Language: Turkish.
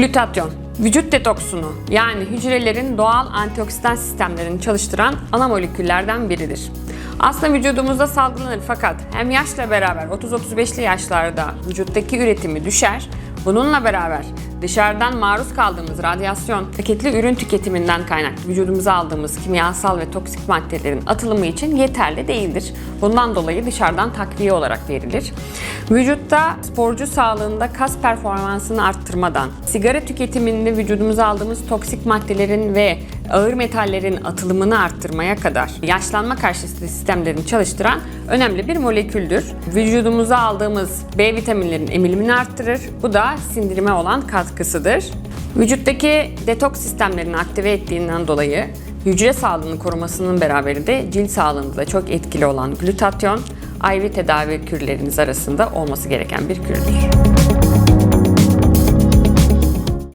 Glutatyon, vücut detoksunu yani hücrelerin doğal antioksidan sistemlerini çalıştıran ana moleküllerden biridir. Aslında vücudumuzda salgılanır fakat hem yaşla beraber 30-35'li yaşlarda vücuttaki üretimi düşer. Bununla beraber dışarıdan maruz kaldığımız radyasyon, paketli ürün tüketiminden kaynaklı vücudumuza aldığımız kimyasal ve toksik maddelerin atılımı için yeterli değildir. Bundan dolayı dışarıdan takviye olarak verilir. Vücutta sporcu sağlığında kas performansını arttırmadan, sigara tüketiminde vücudumuza aldığımız toksik maddelerin ve ağır metallerin atılımını arttırmaya kadar yaşlanma karşıtı sistemlerini çalıştıran önemli bir moleküldür. Vücudumuza aldığımız B vitaminlerinin emilimini arttırır. Bu da sindirime olan katkısıdır. Vücuttaki detoks sistemlerini aktive ettiğinden dolayı hücre sağlığını korumasının beraberinde cilt sağlığında da çok etkili olan glutatyon, IV tedavi kürleriniz arasında olması gereken bir kürdür.